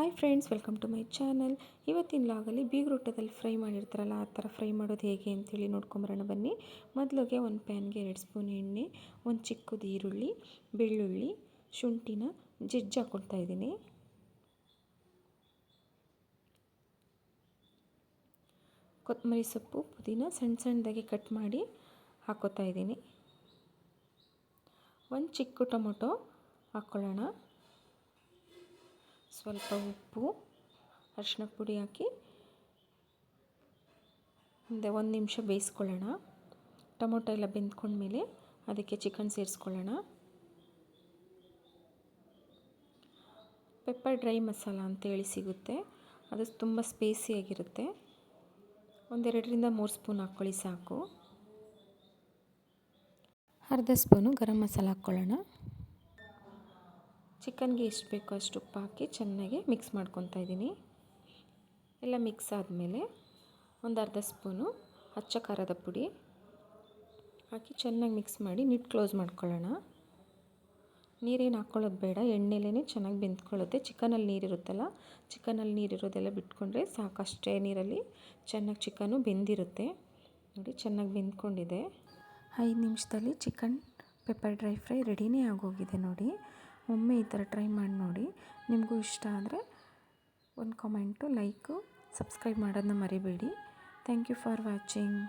Hi friends welcome to my channel ಇವತ್ತಿನ ಲಾಗಲ್ಲಿ ಬೀಗ್ರೂಟದಲ್ಲಿ fry ಮಾಡಿರ್ತಾರಲ್ಲ, ಆ ಥರ ಫ್ರೈ ಮಾಡೋದು ಹೇಗೆ ಅಂತೇಳಿ ನೋಡ್ಕೊಂಬರೋಣ ಬನ್ನಿ. ಮೊದಲಿಗೆ ಒಂದು ಪ್ಯಾನ್ಗೆ ಎರಡು ಸ್ಪೂನ್ ಎಣ್ಣೆ, ಒಂದು ಚಿಕ್ಕದು ಈರುಳ್ಳಿ, ಬೆಳ್ಳುಳ್ಳಿ, ಶುಂಠಿನ ಜಜ್ಜಿ ಹಾಕ್ಕೊಳ್ತಾ ಇದ್ದೀನಿ. ಕೊತ್ತಂಬರಿ ಸೊಪ್ಪು, ಪುದೀನ ಸಣ್ಣ ಸಣ್ಣದಾಗಿ ಕಟ್ ಮಾಡಿ ಹಾಕೋತಾ ಇದ್ದೀನಿ. ಒಂದು ಚಿಕ್ಕ ಟೊಮೊಟೊ ಹಾಕ್ಕೊಳ್ಳೋಣ ಸ್ವಲ್ಪ ಉಪ್ಪು, ಅರಿಶಿನ ಪುಡಿ ಹಾಕಿ ಮುಂದೆ ಒಂದು ನಿಮಿಷ ಬೇಯಿಸ್ಕೊಳ್ಳೋಣ. ಟೊಮೊಟೊ ಎಲ್ಲ ಬೆಂದ್ಕೊಂಡ್ಮೇಲೆ ಅದಕ್ಕೆ ಚಿಕನ್ ಸೇರಿಸ್ಕೊಳ್ಳೋಣ. ಪೆಪ್ಪರ್ ಡ್ರೈ ಮಸಾಲ ಅಂತೇಳಿ ಸಿಗುತ್ತೆ. ಅದು ತುಂಬ ಸ್ಪೇಸಿಯಾಗಿರುತ್ತೆ ಒಂದೆರಡರಿಂದ ಮೂರು ಸ್ಪೂನ್ ಹಾಕ್ಕೊಳ್ಳಿ ಸಾಕು. ಅರ್ಧ ಸ್ಪೂನು ಗರಂ ಮಸಾಲ ಹಾಕ್ಕೊಳ್ಳೋಣ. ಚಿಕನ್ಗೆ ಎಷ್ಟು ಬೇಕೋ ಅಷ್ಟು ಉಪ್ಪು ಹಾಕಿ ಚೆನ್ನಾಗಿ ಮಿಕ್ಸ್ ಮಾಡ್ಕೊತಾ ಇದ್ದೀನಿ. ಎಲ್ಲ ಮಿಕ್ಸ್ ಆದಮೇಲೆ ಒಂದು ಅರ್ಧ ಸ್ಪೂನು ಹಚ್ಚ ಖಾರದ ಪುಡಿ ಹಾಕಿ ಚೆನ್ನಾಗಿ ಮಿಕ್ಸ್ ಮಾಡಿ ನಿಟ್ ಕ್ಲೋಸ್ ಮಾಡ್ಕೊಳ್ಳೋಣ. ನೀರೇನು ಹಾಕ್ಕೊಳ್ಳೋದು ಬೇಡ ಎಣ್ಣೆಲೇ ಚೆನ್ನಾಗಿ ಬೆಂದ್ಕೊಳ್ಳುತ್ತೆ. ಚಿಕನಲ್ಲಿ ನೀರಿರುತ್ತಲ್ಲ, ಚಿಕನಲ್ಲಿ ನೀರಿರೋದೆಲ್ಲ ಬಿಟ್ಕೊಂಡ್ರೆ ಸಾಕಷ್ಟೇ ನೀರಲ್ಲಿ ಚೆನ್ನಾಗಿ ಚಿಕನು ಬೆಂದಿರುತ್ತೆ. ನೋಡಿ, ಚೆನ್ನಾಗಿ ಬೆಂದ್ಕೊಂಡಿದೆ. ಐದು ನಿಮಿಷದಲ್ಲಿ ಚಿಕನ್ ಪೆಪ್ಪರ್ ಡ್ರೈ ಫ್ರೈ ರೆಡಿನೇ ಆಗೋಗಿದೆ ನೋಡಿ. ಒಮ್ಮೆ ಈ ಥರ ಟ್ರೈ ಮಾಡಿ ನೋಡಿ. ನಿಮಗೂ ಇಷ್ಟ ಆದರೆ ಒಂದು ಕಾಮೆಂಟು, ಲೈಕು, ಸಬ್ಸ್ಕ್ರೈಬ್ ಮಾಡೋದನ್ನ ಮರಿಬೇಡಿ. Thank you for watching.